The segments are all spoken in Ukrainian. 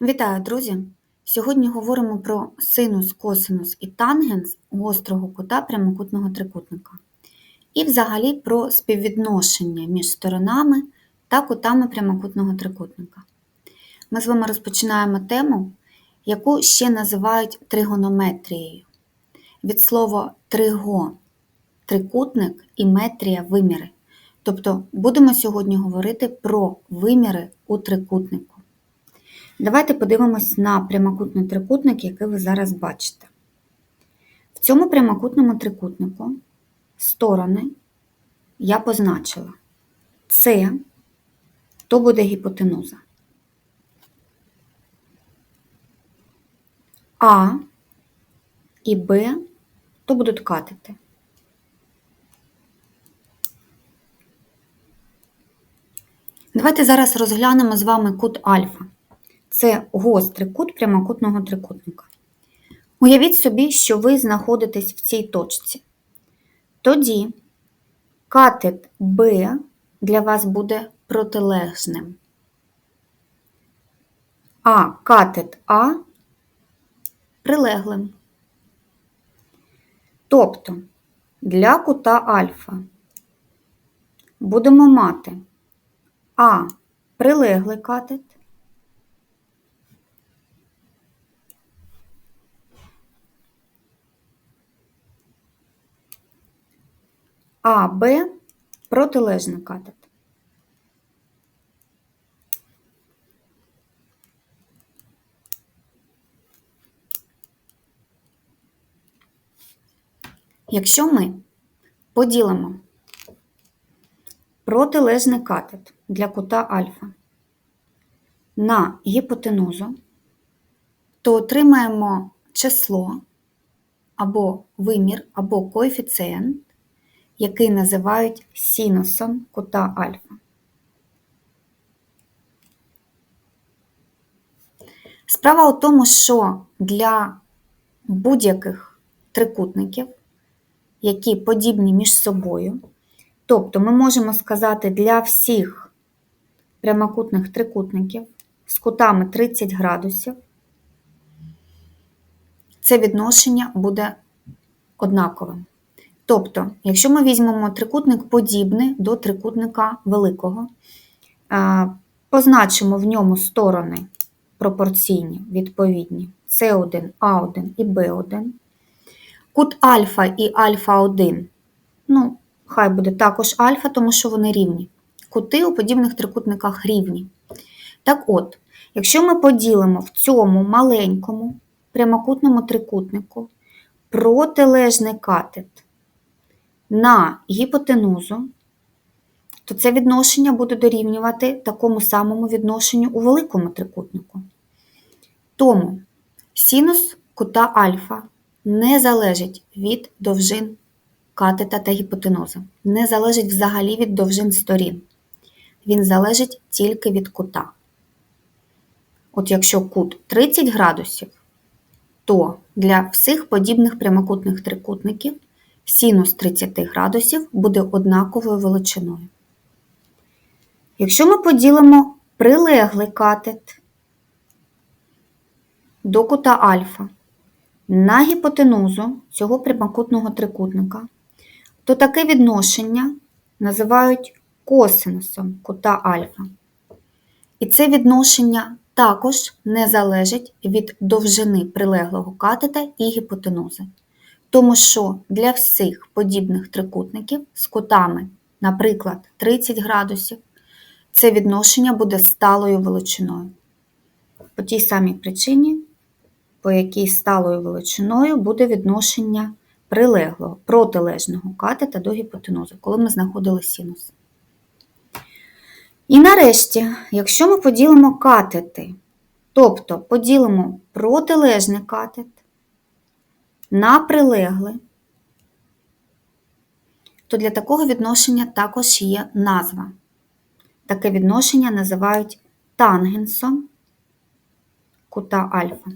Вітаю, друзі! Сьогодні говоримо про синус, косинус і тангенс гострого кута прямокутного трикутника. І взагалі про співвідношення між сторонами та кутами прямокутного трикутника. Ми з вами розпочинаємо тему, яку ще називають тригонометрією. Від слова триго трикутник і метрія виміри. Тобто будемо сьогодні говорити про виміри у трикутнику. Давайте подивимось на прямокутний трикутник, який ви зараз бачите. В цьому прямокутному трикутнику сторони я позначила С, то буде гіпотенуза. А і Б то будуть катети. Давайте зараз розглянемо з вами кут альфа. Це гострий кут прямокутного трикутника. Уявіть собі, що ви знаходитесь в цій точці. Тоді катет Б для вас буде протилежним. А катет А прилеглим. Тобто для кута альфа будемо мати А прилеглий катет, А, Б протилежний катет. Якщо ми поділимо протилежний катет для кута альфа на гіпотенузу, то отримаємо число або вимір, або коефіцієнт, який називають синусом кута альфа. Справа у тому, що для будь-яких трикутників, які подібні між собою, тобто ми можемо сказати для всіх прямокутних трикутників з кутами 30 градусів, це відношення буде однаковим. Тобто, якщо ми візьмемо трикутник подібний до трикутника великого, позначимо в ньому сторони пропорційні, відповідні С1, А1 і Б1, кут альфа і альфа-1, ну, хай буде також альфа, тому що вони рівні. Кути у подібних трикутниках рівні. Так от, якщо ми поділимо в цьому маленькому прямокутному трикутнику протилежний катет на гіпотенузу, то це відношення буде дорівнювати такому самому відношенню у великому трикутнику. Тому синус кута альфа не залежить від довжин катета та гіпотенузи, не залежить взагалі від довжин сторін. Він залежить тільки від кута. От якщо кут 30 градусів, то для всіх подібних прямокутних трикутників синус 30 градусів буде однаковою величиною. Якщо ми поділимо прилеглий катет до кута альфа на гіпотенузу цього прямокутного трикутника, то таке відношення називають косинусом кута альфа. І це відношення також не залежить від довжини прилеглого катета і гіпотенузи. Тому що для всіх подібних трикутників з кутами, наприклад, 30 градусів, це відношення буде сталою величиною. По тій самій причині, по якій сталою величиною буде відношення прилеглого, протилежного катета до гіпотенузи, коли ми знаходили синус. І нарешті, якщо ми поділимо катети, тобто поділимо протилежний катет на прилегле, то для такого відношення також є назва. Таке відношення називають тангенсом кута альфа.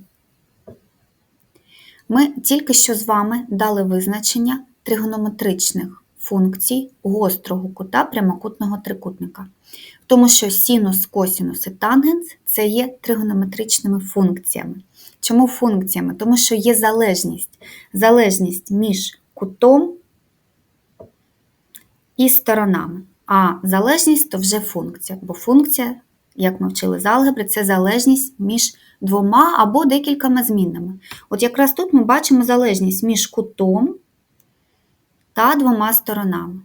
Ми тільки що з вами дали визначення тригонометричних функцій гострого кута прямокутного трикутника. Тому що синус, косинус і тангенс це є тригонометричними функціями. Чому функціями? Тому що є залежність. Залежність між кутом і сторонами. А залежність то вже функція, бо функція, як ми вчили з алгебри, це залежність між двома або декількома змінними. От якраз тут ми бачимо залежність між кутом та двома сторонами.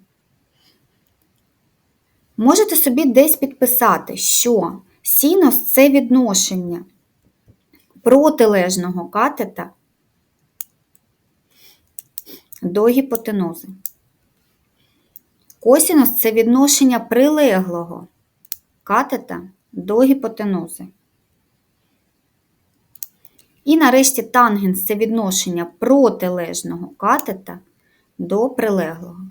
Можете собі десь підписати, що синус – це відношення протилежного катета до гіпотенузи. Косінус – це відношення прилеглого катета до гіпотенузи. І нарешті тангенс – це відношення протилежного катета до прилеглого.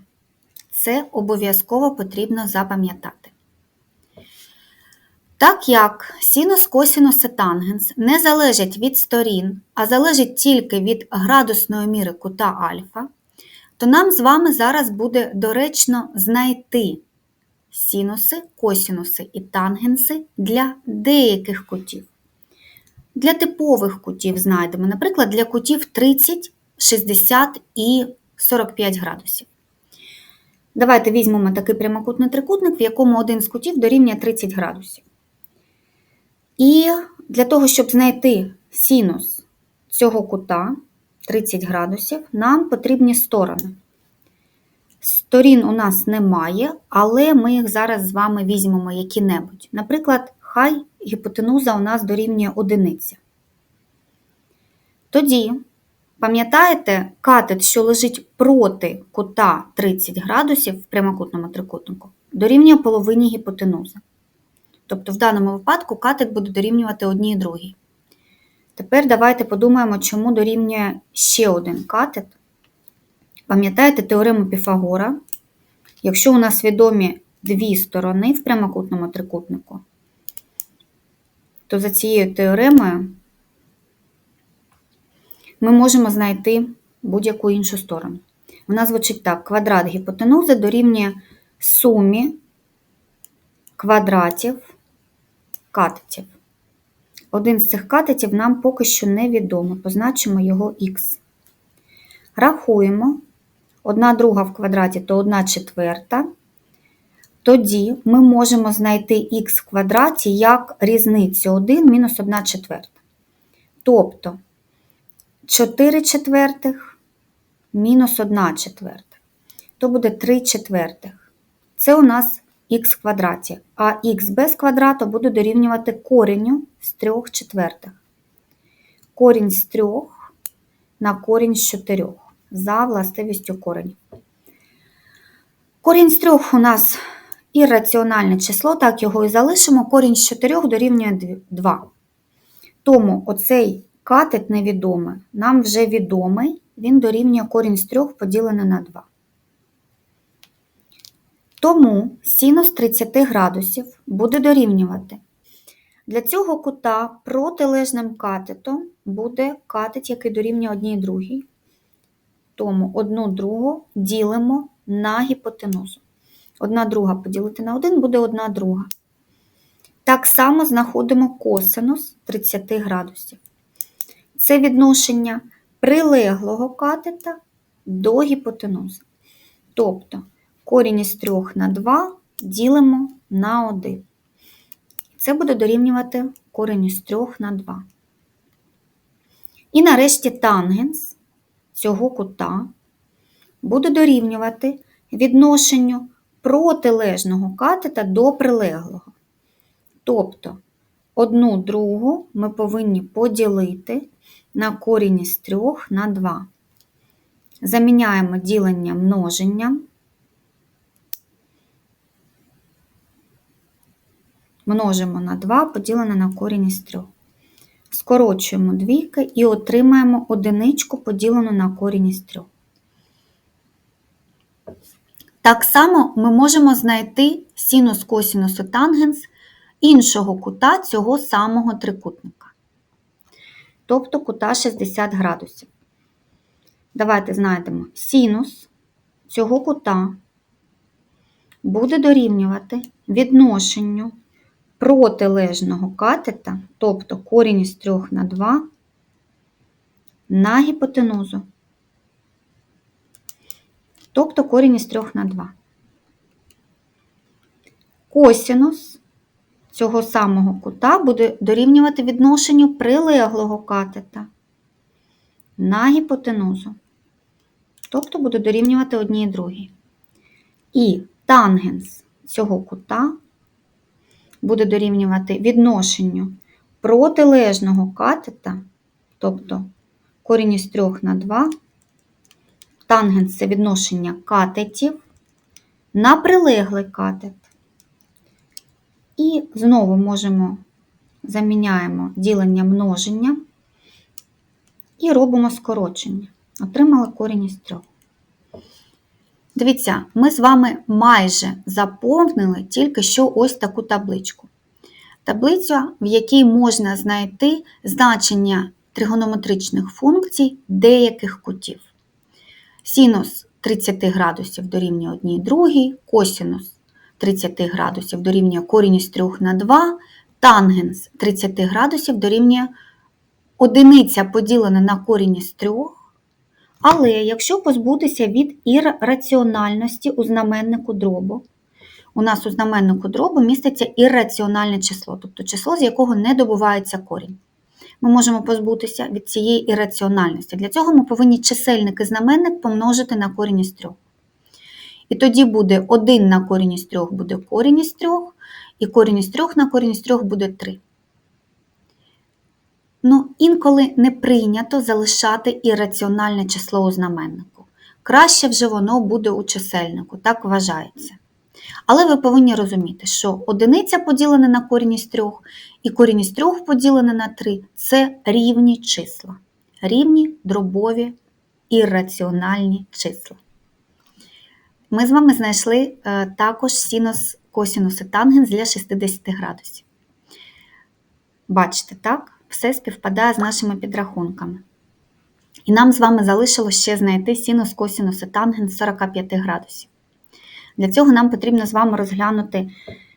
Це обов'язково потрібно запам'ятати. Так як синус, косинус і тангенс не залежать від сторін, а залежать тільки від градусної міри кута альфа, то нам з вами зараз буде доречно знайти синуси, косинуси і тангенси для деяких кутів. Для типових кутів знайдемо, наприклад, для кутів 30, 60 і 45 градусів. Давайте візьмемо такий прямокутний трикутник, в якому один з кутів дорівнює 30 градусів. І для того, щоб знайти синус цього кута 30 градусів, нам потрібні сторони. Сторін у нас немає, але ми їх зараз з вами візьмемо які-небудь. Наприклад, хай гіпотенуза у нас дорівнює одиниця. Тоді, пам'ятаєте, катет, що лежить проти кута 30 градусів в прямокутному трикутнику, дорівнює половині гіпотенузи. Тобто, в даному випадку катет буде дорівнювати одній і другій. Тепер давайте подумаємо, чому дорівнює ще один катет. Пам'ятаєте теорему Піфагора? Якщо у нас відомі дві сторони в прямокутному трикутнику, то за цією теоремою ми можемо знайти будь-яку іншу сторону. Вона звучить так: квадрат гіпотенузи дорівнює сумі квадратів катетів. Один з цих катетів нам поки що невідомо, позначимо його х. Рахуємо 1 друга в квадраті то 1 четверта. Тоді ми можемо знайти х в квадраті як різницю 1 мінус 1 четверта. Тобто 4 четвертих мінус 1 четверта. То буде 3 четвертих. Це у нас х квадраті, а х без квадрату буде дорівнювати коренню з 3 четвертих. Корінь з 3 на корінь з 4 за властивістю коренів. Корінь з 3 у нас ірраціональне число, так його і залишимо. Корінь з 4 дорівнює 2. Тому оцей катет невідомий, нам вже відомий, він дорівнює корінь з 3 поділене на 2. Тому синус 30 градусів буде дорівнювати. Для цього кута протилежним катетом буде катет, який дорівнює одній другій. Тому одну другу ділимо на гіпотенузу. Одна друга поділити на 1 буде одна друга. Так само знаходимо косинус 30 градусів. Це відношення прилеглого катета до гіпотенузи. Тобто корінь із 3 на 2 ділимо на 1. Це буде дорівнювати корінь із 3 на 2. І нарешті тангенс цього кута буде дорівнювати відношенню протилежного катета до прилеглого. Тобто, одну другу ми повинні поділити на корінь із 3 на 2. Заміняємо ділення множенням. Множимо на 2 поділене на корінь із 3. Скорочуємо двійки і отримаємо одиничку поділену на корінь із 3. Так само ми можемо знайти синус, косинус і тангенс іншого кута цього самого трикутника. Тобто кута 60 градусів. Давайте знайдемо синус цього кута буде дорівнювати відношенню протилежного катета, тобто корінь із 3 на 2, на гіпотенузу. Тобто корінь із 3 на 2. Косінус цього самого кута буде дорівнювати відношенню прилеглого катета на гіпотенузу. Тобто буде дорівнювати одній другій. І тангенс цього кута буде дорівнювати відношенню протилежного катета, тобто корінь із 3 на 2, тангенс це відношення катетів на прилеглий катет. І знову можемо заміняємо ділення множення і робимо скорочення. Отримали корінь із 3. Дивіться, ми з вами майже заповнили тільки що ось таку табличку. Таблиця, в якій можна знайти значення тригонометричних функцій деяких кутів. Синус 30 градусів дорівнює 1 другій, косинус 30 градусів дорівнює корінь із 3 на 2, тангенс 30 градусів дорівнює одиниця поділена на корінь із 3. Але якщо позбутися від ірраціональності у знаменнику дробу, у нас у знаменнику дробу міститься ірраціональне число, тобто число, з якого не добувається корінь. Ми можемо позбутися від цієї ірраціональності. Для цього ми повинні чисельник і знаменник помножити на корінь із 3. І тоді буде 1 на корінь із 3 буде корінь із 3, і корінь із 3 на корінь із 3 буде 3. Ну, інколи не прийнято залишати ірраціональне число у знаменнику. Краще вже воно буде у чисельнику, так вважається. Але ви повинні розуміти, що одиниця поділена на корінь із 3 і корінь із 3 поділене на 3 це рівні числа. Рівні дробові ірраціональні числа. Ми з вами знайшли е, також синус, косинус і тангенс для 60 градусів. Бачите, так? Все співпадає з нашими підрахунками. І нам з вами залишилось ще знайти синус, косинус і тангенс 45 градусів. Для цього нам потрібно з вами розглянути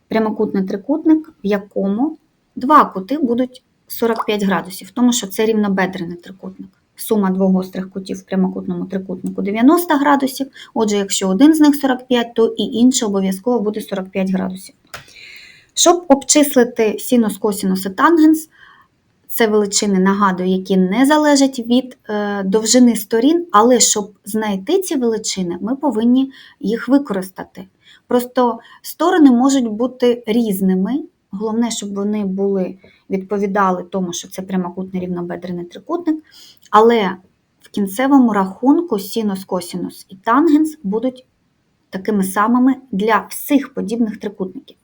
прямокутний трикутник, в якому два кути будуть 45 градусів, тому що це рівнобедрений трикутник. Сума двох гострих кутів в прямокутному трикутнику 90 градусів. Отже, якщо один з них 45, то і інший обов'язково буде 45 градусів. Щоб обчислити синус, косинус і тангенс, це величини, нагадую, які не залежать від е, довжини сторін, але щоб знайти ці величини, ми повинні їх використати. Просто сторони можуть бути різними. Головне, щоб вони були, відповідали тому, що це прямокутний рівнобедрений трикутник, але в кінцевому рахунку синус, косинус і тангенс будуть такими самими для всіх подібних трикутників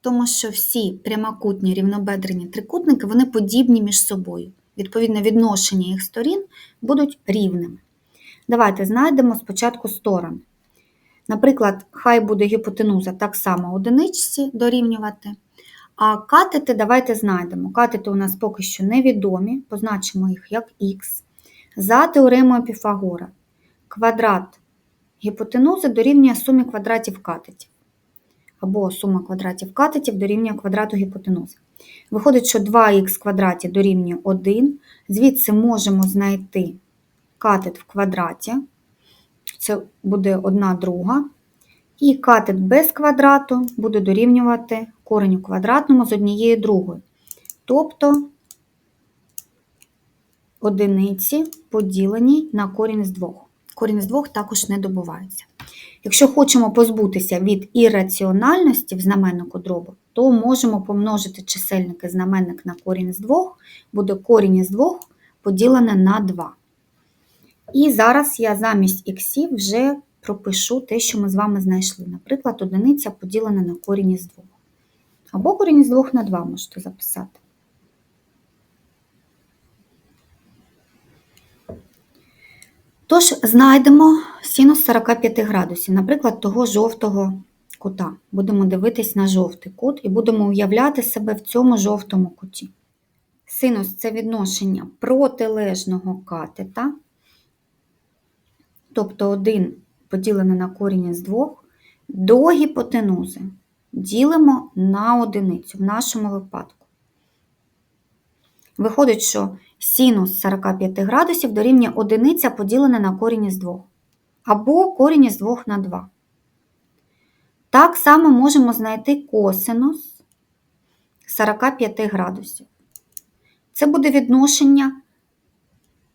тому що всі прямокутні рівнобедрені трикутники вони подібні між собою. Відповідно, відношення їх сторін будуть рівними. Давайте знайдемо спочатку сторони. Наприклад, хай буде гіпотенуза так само одиничці дорівнювати. А катети давайте знайдемо. Катети у нас поки що невідомі, позначимо їх як х. За теоремою Піфагора, квадрат гіпотенузи дорівнює сумі квадратів катетів або сума квадратів катетів дорівнює квадрату гіпотенузи. Виходить, що 2х квадраті дорівнює 1. Звідси можемо знайти катет в квадраті. Це буде 1 друга. І катет без квадрату буде дорівнювати кореню квадратному з однієї другої. Тобто одиниці поділені на корінь з двох. Корінь з двох також не добувається. Якщо хочемо позбутися від ірраціональності в знаменнику дробу, то можемо помножити чисельник і знаменник на корінь з 2, буде корінь із 2 поділене на 2. І зараз я замість х вже пропишу те, що ми з вами знайшли. Наприклад, одиниця поділена на корінь із 2. Або корінь із 2 на 2 можете записати. Тож, знайдемо синус 45 градусів, наприклад, того жовтого кута. Будемо дивитись на жовтий кут і будемо уявляти себе в цьому жовтому куті. Синус це відношення протилежного катета, тобто 1 поділене на корінь з 2, до гіпотенузи ділимо на одиницю в нашому випадку. Виходить, що синус 45 градусів дорівнює одиниця поділене на корінь із 2. Або корінь із 2 на 2. Так само можемо знайти косинус 45 градусів. Це буде відношення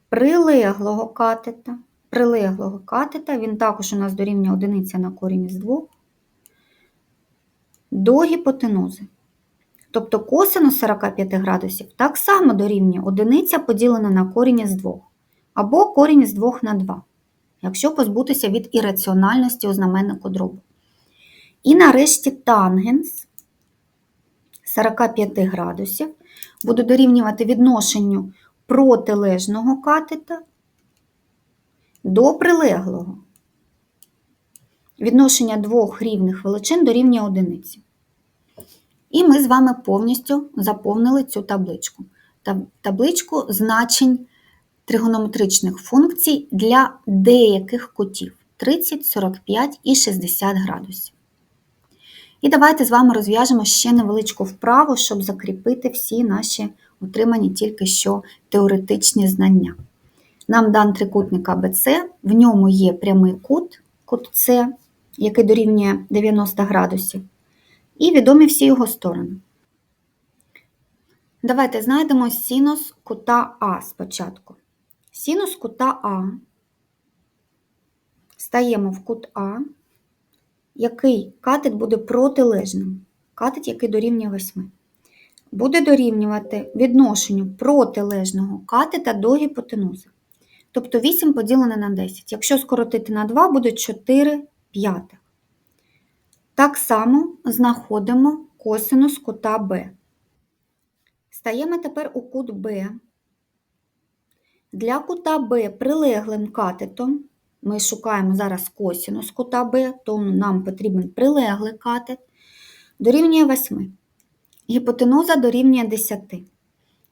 прилеглого катета. Прилеглого катета, він також у нас дорівнює одиниця на корінь із 2 до гіпотенузи. Тобто косинус 45 градусів так само дорівнює одиниця поділена на корінь із 2, або корінь із 2 на 2, якщо позбутися від ірраціональності у знаменнику дробу. І нарешті тангенс 45 градусів буде дорівнювати відношенню протилежного катета до прилеглого. Відношення двох рівних величин дорівнює одиниці. І ми з вами повністю заповнили цю табличку. Табличку значень тригонометричних функцій для деяких кутів 30, 45 і 60 градусів. І давайте з вами розв'яжемо ще невеличку вправу, щоб закріпити всі наші отримані тільки що теоретичні знання. Нам дан трикутник АБЦ, в ньому є прямий кут, кут С, який дорівнює 90 градусів, і відомі всі його сторони. Давайте знайдемо синус кута А спочатку. Синус кута А стаємо в кут А, який катет буде протилежним. Катет, який дорівнює 8. Буде дорівнювати відношенню протилежного катета до гіпотенузи. Тобто 8 поділене на 10. Якщо скоротити на 2, буде 4 п'ятих. Так само знаходимо косинус кута Б. Стаємо тепер у кут Б. Для кута Б прилеглим катетом ми шукаємо зараз косинус кута Б, тому нам потрібен прилеглий катет, дорівнює 8. Гіпотенуза дорівнює 10.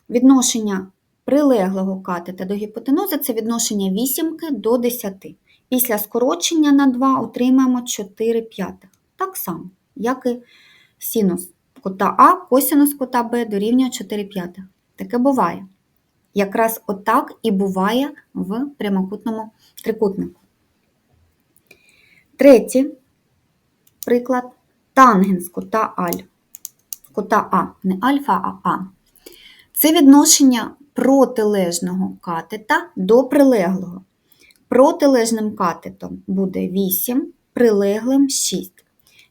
Відношення прилеглого катета до гіпотенузи це відношення 8 до 10. Після скорочення на 2 отримаємо 4 п'ятих. Так само, як і синус кута А, косинус кута Б дорівнює 4 п'ятих. Таке буває. Якраз отак і буває в прямокутному трикутнику. Третій приклад тангенс кута аль. Кута А, не альфа, а А. Це відношення протилежного катета до прилеглого. Протилежним катетом буде 8, прилеглим 6.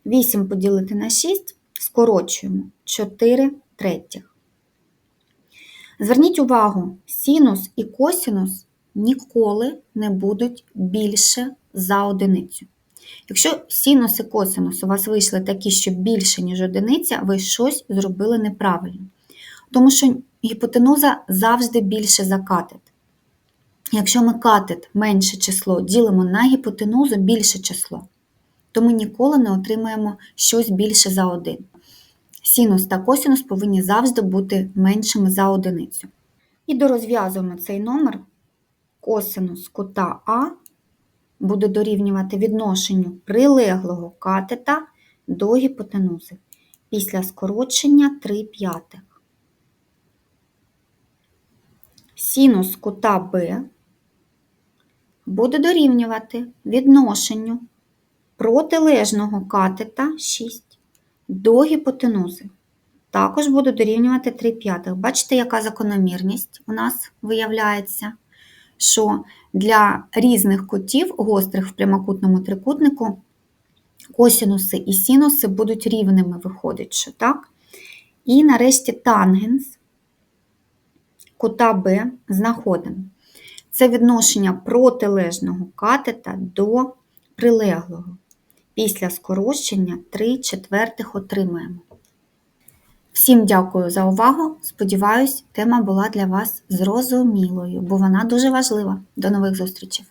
8 поділити на 6 скорочуємо 4 третіх. Зверніть увагу, синус і косинус ніколи не будуть більше за одиницю. Якщо синус і косинус у вас вийшли такі, що більше, ніж одиниця, ви щось зробили неправильно. Тому що гіпотенуза завжди більше за катет. Якщо ми катет менше число ділимо на гіпотенузу більше число, то ми ніколи не отримаємо щось більше за один. Синус та косинус повинні завжди бути меншими за одиницю. І дорозв'язуємо цей номер. Косинус кута А буде дорівнювати відношенню прилеглого катета до гіпотенузи після скорочення 3 п'ятих. Синус кута Б буде дорівнювати відношенню протилежного катета 6 до гіпотенузи. Також буде дорівнювати 3 п'ятих. Бачите, яка закономірність у нас виявляється, що для різних кутів, гострих в прямокутному трикутнику, косінуси і синуси будуть рівними, виходить, що так? І нарешті тангенс кута Б знаходимо. Це відношення протилежного катета до прилеглого. Після скорочення 3 четвертих отримаємо. Всім дякую за увагу. Сподіваюсь, тема була для вас зрозумілою, бо вона дуже важлива. До нових зустрічей!